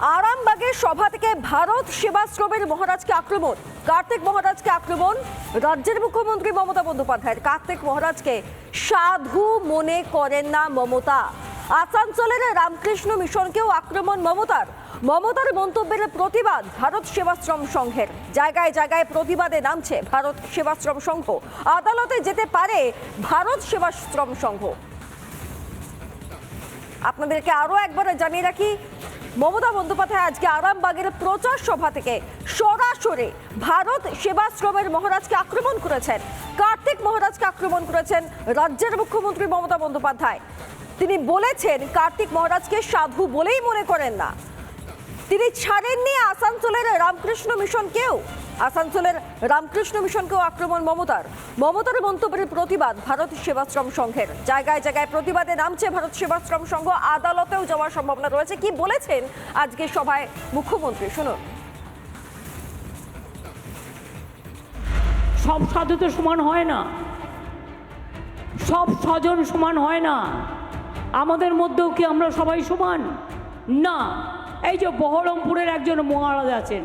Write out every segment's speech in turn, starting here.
আরামবাগের সভা থেকে ভারত সেবাশ্রমের মহারাজকে আক্রমণ। কার্তিক মহারাজকে আক্রমণ। রাজ্যের মুখ্যমন্ত্রী মমতা বন্দ্যোপাধ্যায় কার্তিক মহারাজকে সাধু মনে করেন না মমতা। আসানসোলের রামকৃষ্ণ মিশনকেও আক্রমণ মমতার। মমতার মন্তব্যের প্রতিবাদ ভারত সেবাশ্রম সংঘের। জায়গায় জায়গায় প্রতিবাদে নামছে ভারত সেবাশ্রম সংঘ। আদালতে যেতে পারে ভারত সেবাশ্রম সংঘ। আপনাদেরকে আরও একবার জানিয়ে রাখি মমতা বন্দ্যোপাধ্যায় আজকে আরামবাগের প্রচার সভা থেকে সরাসরি ভারত সেবাশ্রমের মহারাজকে আক্রমণ করেছেন। কার্তিক মহারাজকে আক্রমণ করেছেন রাজ্যের মুখ্যমন্ত্রী মমতা বন্দ্যোপাধ্যায়। তিনি বলেছেন, কার্তিক মহারাজকে সাধু বলেই মনে করেন না। তিনি ছাড়েননি আসানসোলের রামকৃষ্ণ মিশনকেও আসানসোলের রামকৃষ্ণ মিশনকেও আক্রমণ মমতার। মমতার মন্তব্যের প্রতিবাদ ভারত সেবাশ্রম সংঘের। জায়গায় জায়গায় প্রতিবাদে নামছে ভারত সেবাশ্রম সংঘ। আদালতেও যাওয়ার সম্ভাবনা রয়েছে। কি বলেছেন আজকে সভায় মুখ্যমন্ত্রী? শুনুন। সব সাধু তো সমান হয় না। সব স্বজন সমান হয় না। আমাদের মধ্যেও কি আমরা সবাই সমান? না। এই যে বহরমপুরের একজন মহারাজ আছেন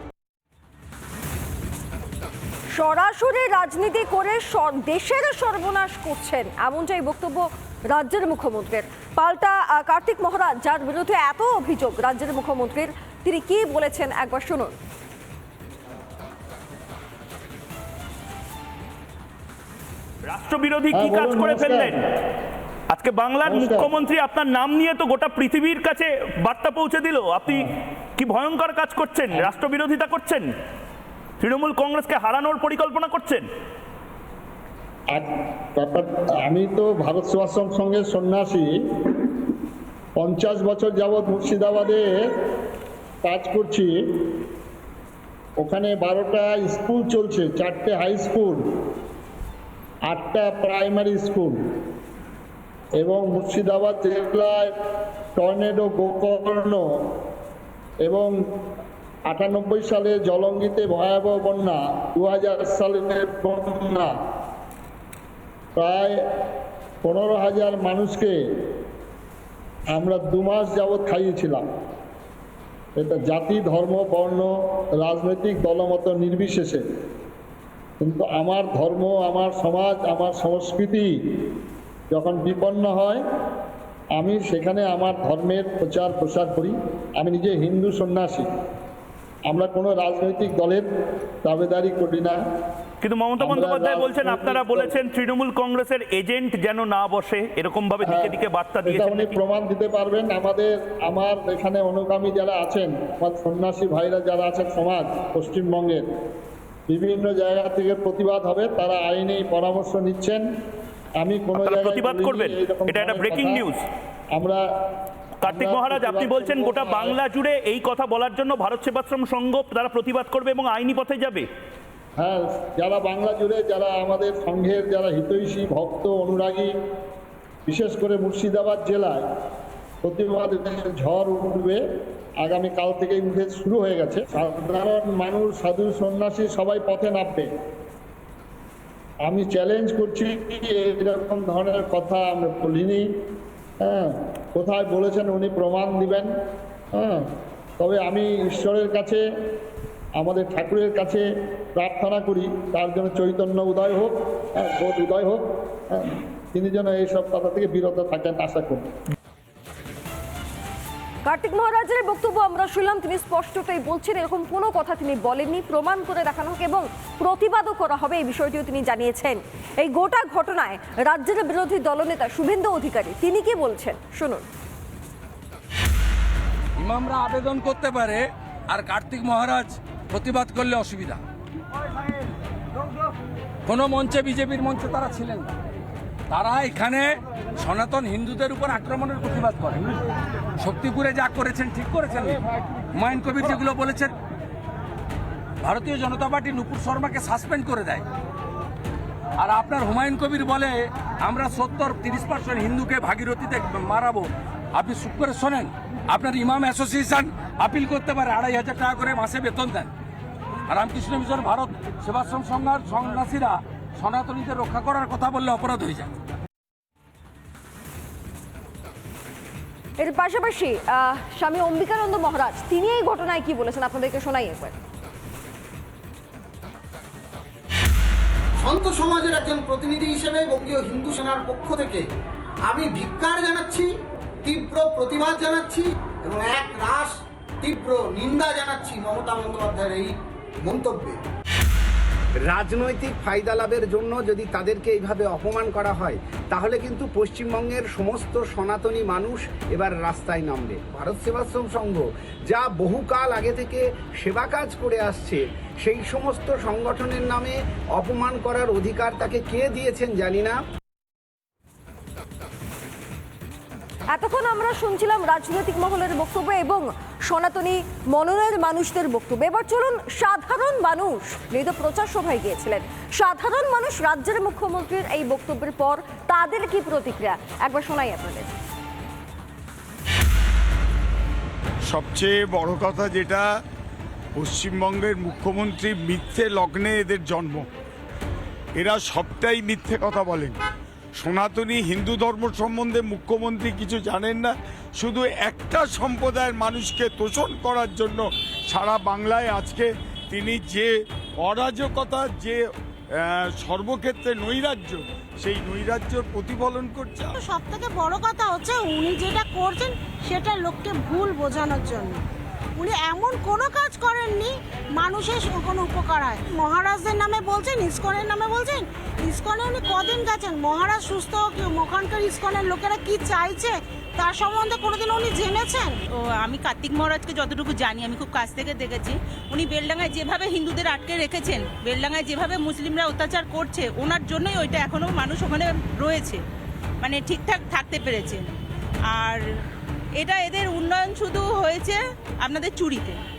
সরাসরি রাজনীতি করে দেশের সর্বনাশ করছেন। এমনটাই বক্তব্য রাজ্যের মুখ্যমন্ত্রীর। পাল্টা কার্তিক মহারাজ যার বিরুদ্ধে এত অভিযোগ রাজ্যের মুখ্যমন্ত্রীর তিনি কি বলেছেন একবার শুনুন। রাষ্ট্রবিরোধী কি হ্যাঁ, কাজ করে ফেললেন? আজকে বাংলার মুখ্যমন্ত্রী আপনার নাম নিয়ে তো গোটা পৃথিবীর কাছে বার্তা পৌঁছে দিল। আপনি কি ভয়ঙ্কর কাজ করছেন? রাষ্ট্রবিরোধিতা করছেন? তৃণমূল কংগ্রেসকে হারানোর পরিকল্পনা করছেন? আমি তো ভারত সেবাশ্রম সঙ্গে সন্ন্যাসী। পঞ্চাশ বছর যাবৎ মুর্শিদাবাদে কাজ করছি। ওখানে বারোটা স্কুল চলছে, চারটে হাই স্কুল, আটটা প্রাইমারি স্কুল এবং মুর্শিদাবাদ জেলায় টর্নেডো গোকর্ণ এবং আটানব্বই সালে জলঙ্গিতে ভয়াবহ বন্যা দু হাজার সালের বন্যা। প্রায় পনেরো হাজার মানুষকে আমরা দু মাস যাবৎ খাইয়েছিলাম। এটা জাতি, ধর্ম, বর্ণ, রাজনৈতিক দলমত নির্বিশেষে। কিন্তু আমার ধর্ম, আমার সমাজ, আমার সংস্কৃতি যখন বিপন্ন হয়, আমি সেখানে আমার ধর্মের প্রচার প্রসার করি। আমি নিজে হিন্দু সন্ন্যাসী। আমরা কোনো রাজনৈতিক দলের দাবেদারি করি না। কিন্তু মমতা বন্দ্যোপাধ্যায় বলছেন আপনারা বলেছেন তৃণমূল কংগ্রেসের এজেন্ট যেন না বসে এরকম ভাবে দিকে দিকে বার্তা হ্যাঁ, দিয়েছেন উনি প্রমাণ দিতে পারবেন। আমাদের আমার এখানে অনুগামী যারা আছেন আমার সন্ন্যাসী ভাইরা যারা আছেন সমাজ পশ্চিমবঙ্গের বিভিন্ন জায়গা থেকে প্রতিবাদ হবে তারা আইনি পরামর্শ নিচ্ছেন। আমি কোনো জায়গায় প্রতিবাদ করবেন? এটা একটা ব্রেকিং নিউজ। আমরা কার্তিক মহারাজ, আপনি বলছেন গোটা বাংলা জুড়ে এই কথা বলার জন্য ভারত সেবাশ্রম সংঘ তারা প্রতিবাদ করবে এবং আইনি পথে যাবে? হ্যাঁ যারা বাংলা জুড়ে, যারা আমাদের সংঘের যারা হিতৈষী ভক্ত অনুরাগী, বিশেষ করে মুর্শিদাবাদ জেলায় প্রতিবাদ ঝড় উঠবে আগামী কাল থেকেই উঠে শুরু হয়ে গেছে। সাধারণ মানুষ, সাধু সন্ন্যাসী সবাই পথে নামবে। আমি চ্যালেঞ্জ করছি, এরকম ধরনের কথা আমরা বলিনি। হ্যাঁ কোথায় বলেছেন উনি প্রমাণ দিবেন? হ্যাঁ তবে আমি ঈশ্বরের কাছে, আমাদের ঠাকুরের কাছে প্রার্থনা করি, তার জন্য চৈতন্য উদয় হোক হ্যাঁ উদয় হোক হ্যাঁ তিনি যেন এইসব কথা থেকে বিরত থাকেন, আশা করি। কার্তিক মহারাজের বক্তব্য আমরা শুনলাম। তিনি স্পষ্টতই বলছেন, এরকম কোনো কথা তিনি বলেননি। প্রমাণ করে দেখানো হোক এবং প্রতিবাদও করা হবে, এই বিষয়টিও তিনি জানিয়েছেন। এই গোটা ঘটনায় রাজ্যের বিরোধী দলনেতা শুভেন্দু অধিকারী, তিনি কি বলছেন? শুনুন। ইমামরা আবেদন করতে পারে, আর কার্তিক মহারাজ প্রতিবাদ করলে অসুবিধা। কোনো মঞ্চে বিজেপির মঞ্চে তারা ছিলেন না। তারা এখানে সনাতন হিন্দুদের উপর আক্রমণের প্রতিবাদ করে। শক্তিপুরে যা করেছেন, ঠিক করেছেন। হুমায়ুন কবির যেগুলো বলেছেন, ভারতীয় জনতা পার্টি নুপুর শর্মাকে সাসপেন্ড করে দেয়। আর আপনার হুমায়ুন কবির বলে, আমরা সত্তর, তিরিশ পার্সেন্ট হিন্দুকে ভাগীরথীতে মারাবো। আপনি চুপ করে শোনেন। আপনার ইমাম অ্যাসোসিয়েশন আপিল করতে পারে, আড়াই হাজার টাকা করে মাসে বেতন দেন। রামকৃষ্ণ মিশন ভারত সেবাশ্রম সংঘার সন্ন্যাসীরা সনাতনীদের রক্ষা করার কথা বললে অপরাধ হয়ে যায়। এর পাশাপাশি স্বামী অম্বিকানন্দ মহারাজ, তিনি এই ঘটনায় কি বলেছেন আপনাদেরকে শোনাই একবার? সন্ত সমাজের একজন প্রতিনিধি হিসেবে বঙ্গীয় হিন্দু সেনার পক্ষ থেকে আমি ধিক্কার জানাচ্ছি, তীব্র প্রতিবাদ জানাচ্ছি এবং এক রাস তীব্র নিন্দা জানাচ্ছি মমতা বন্দ্যোপাধ্যায়ের এই মন্তব্যে। রাজনৈতিক ফায়দা লাভের জন্য যদি তাদেরকে এইভাবে অপমান করা হয়, তাহলে কিন্তু পশ্চিমবঙ্গের সমস্ত সনাতনী মানুষ এবার রাস্তায় নামবে। ভারত সেবাশ্রম সংঘ যা বহুকাল আগে থেকে সেবা কাজ করে আসছে, সেই সমস্ত সংগঠনের নামে অপমান করার অধিকার তাকে কে দিয়েছেন জানি না। এতক্ষণ আমরা শুনছিলাম রাজনৈতিক মহলের বক্তব্য এবং সনাতনী মননের মানুষদের বক্তব্য। এবার চলুন, সাধারণ মানুষ যেহেতু প্রচার সভায় গিয়েছিলেন। সাধারণ মানুষ রাজ্যের মুখ্যমন্ত্রীর এই বক্তব্যের পর তাদের কি প্রতিক্রিয়া? একবার শোনাই আপনাদের। সবচেয়ে বড় কথা যেটা, পশ্চিমবঙ্গের মুখ্যমন্ত্রী মিথ্যে লগ্নে এদের জন্ম। এরা সবটাই মিথ্যে কথা বলেন। সনাতনী হিন্দু ধর্ম সম্বন্ধে মুখ্যমন্ত্রী কিছু জানেন না শুধু একটা সম্প্রদায়ের মানুষকে তোষণ করার জন্য সারা বাংলায় আজকে তিনি যে অরাজকতা, যে সর্বক্ষেত্রে নৈরাজ্য, সেই নৈরাজ্যর প্রতিফলন করছে। সব থেকে বড় কথা হচ্ছে উনি যেটা করছেন সেটা লোককে ভুল বোঝানোর জন্য। উনি এমন কোনো কাজ করেননি, মানুষের কোনো উপকার হয়। মহারাজদের নামে বলছেন, ইস্কনের নামে বলছেন। ইস্কনে উনি কদিন গেছেন? মহারাজ সুস্থ হোক ওখানকার ইস্কনের লোকেরা কি চাইছে? তার সম্বন্ধে কোনোদিন উনি জেনেছেন? ও, আমি কার্তিক মহারাজকে যতটুকু জানি, আমি খুব কাছ থেকে দেখেছি। উনি বেলডাঙ্গায় যেভাবে হিন্দুদের আটকে রেখেছেন, বেলডাঙ্গায় যেভাবে মুসলিমরা অত্যাচার করছে, ওনার জন্যই ওইটা এখনও মানুষ ওখানে রয়েছে। মানে ঠিকঠাক থাকতে পেরেছে। আর এটা এদের উন্নয়ন শুধু হয়েছে আপনাদের চুরিতে।